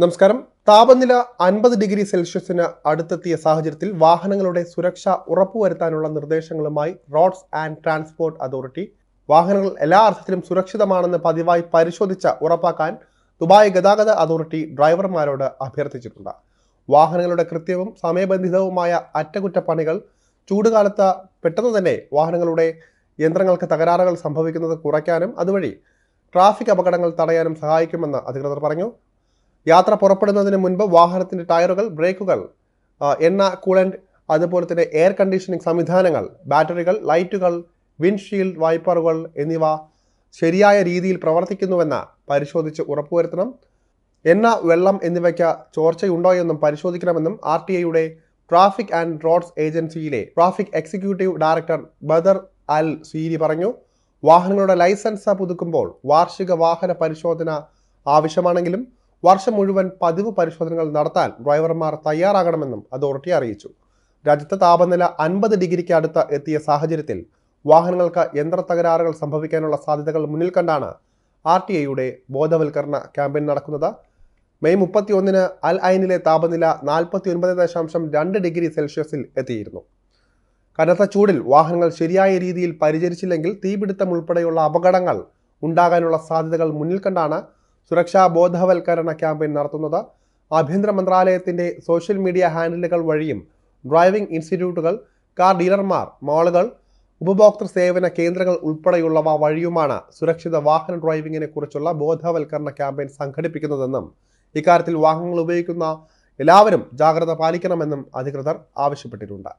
നമസ്കാരം. താപനില അൻപത് ഡിഗ്രി സെൽഷ്യസിന് അടുത്തെത്തിയ സാഹചര്യത്തിൽ വാഹനങ്ങളുടെ സുരക്ഷ ഉറപ്പുവരുത്താനുള്ള നിർദ്ദേശങ്ങളുമായി റോഡ്സ് ആൻഡ് ട്രാൻസ്പോർട്ട് അതോറിറ്റി വാഹനങ്ങൾ എല്ലാ അർത്ഥത്തിലും സുരക്ഷിതമാണെന്ന് പതിവായി പരിശോധിച്ച ഉറപ്പാക്കാൻ ദുബായ് ഗതാഗത അതോറിറ്റി ഡ്രൈവർമാരോട് അഭ്യർത്ഥിച്ചിട്ടുണ്ട്. വാഹനങ്ങളുടെ കൃത്യവും സമയബന്ധിതവുമായ അറ്റകുറ്റപ്പണികൾ ചൂടുകാലത്ത് പെട്ടെന്ന് തന്നെ വാഹനങ്ങളുടെ യന്ത്രങ്ങൾക്ക് തകരാറുകൾ സംഭവിക്കുന്നത് കുറയ്ക്കാനും അതുവഴി ട്രാഫിക് അപകടങ്ങൾ തടയാനും സഹായിക്കുമെന്ന് അധികൃതർ പറഞ്ഞു. യാത്ര പുറപ്പെടുന്നതിന് മുൻപ് വാഹനത്തിന്റെ ടയറുകൾ ബ്രേക്കുകൾ എണ്ണ കൂളന്റ് അതുപോലെ തന്നെ എയർ കണ്ടീഷനിങ് സംവിധാനങ്ങൾ ബാറ്ററികൾ ലൈറ്റുകൾ വിൻഡ്ഷീൽഡ് വൈപ്പറുകൾ എന്നിവ ശരിയായ രീതിയിൽ പ്രവർത്തിക്കുന്നുവെന്ന് പരിശോധിച്ച് ഉറപ്പുവരുത്തണം. എണ്ണ വെള്ളം എന്നിവയ്ക്ക് ചോർച്ചയുണ്ടോ എന്നും പരിശോധിക്കണമെന്നും ആർ ടി ഐയുടെ traffic and roads ഏജൻസിയിലെ traffic executive director Badr Al Siri പറഞ്ഞു വാഹനങ്ങളുടെ ലൈസൻസ് പുതുക്കുമ്പോൾ വാർഷിക വാഹന പരിശോധന ആവശ്യമാണെങ്കിലും വർഷം മുഴുവൻ പതിവ് പരിശോധനകൾ നടത്താൻ ഡ്രൈവർമാർ തയ്യാറാകണമെന്നും അതോറിറ്റി അറിയിച്ചു. രാജ്യത്ത് താപനില അൻപത് ഡിഗ്രിക്ക് അടുത്ത് എത്തിയ സാഹചര്യത്തിൽ വാഹനങ്ങൾക്ക് യന്ത്ര തകരാറുകൾ സംഭവിക്കാനുള്ള സാധ്യതകൾ മുന്നിൽ കണ്ടാണ് ആർ ടി ഐയുടെ ബോധവൽക്കരണ ക്യാമ്പയിൻ നടക്കുന്നത്. മെയ് മുപ്പത്തി ഒന്നിന് അൽ ഐനിലെ താപനില നാൽപ്പത്തി ഒൻപത് ദശാംശം രണ്ട് ഡിഗ്രി സെൽഷ്യസിൽ എത്തിയിരുന്നു. കനത്ത ചൂടിൽ വാഹനങ്ങൾ ശരിയായ രീതിയിൽ പരിചരിച്ചില്ലെങ്കിൽ തീപിടുത്തം ഉൾപ്പെടെയുള്ള അപകടങ്ങൾ ഉണ്ടാകാനുള്ള സാധ്യതകൾ മുന്നിൽ കണ്ടാണ് സുരക്ഷാ ബോധവൽക്കരണ ക്യാമ്പയിൻ നടത്തുന്നത് ആഭ്യന്തര മന്ത്രാലയത്തിന്റെ സോഷ്യൽ മീഡിയ ഹാൻഡിലുകൾ വഴിയും ഡ്രൈവിംഗ് ഇൻസ്റ്റിറ്റ്യൂട്ടുകൾ കാർ ഡീലർമാർ മാളുകൾ ഉപഭോക്തൃ സേവന കേന്ദ്രങ്ങൾ ഉൾപ്പെടെയുള്ളവ വഴിയുമാണ് സുരക്ഷിത വാഹന ഡ്രൈവിംഗിനെ കുറിച്ചുള്ള ബോധവൽക്കരണ ക്യാമ്പയിൻ സംഘടിപ്പിക്കുന്നതെന്നും ഇക്കാര്യത്തിൽ വാഹനങ്ങൾ ഉപയോഗിക്കുന്ന എല്ലാവരും ജാഗ്രത പാലിക്കണമെന്നും അധികൃതർ ആവശ്യപ്പെട്ടിട്ടുണ്ട്.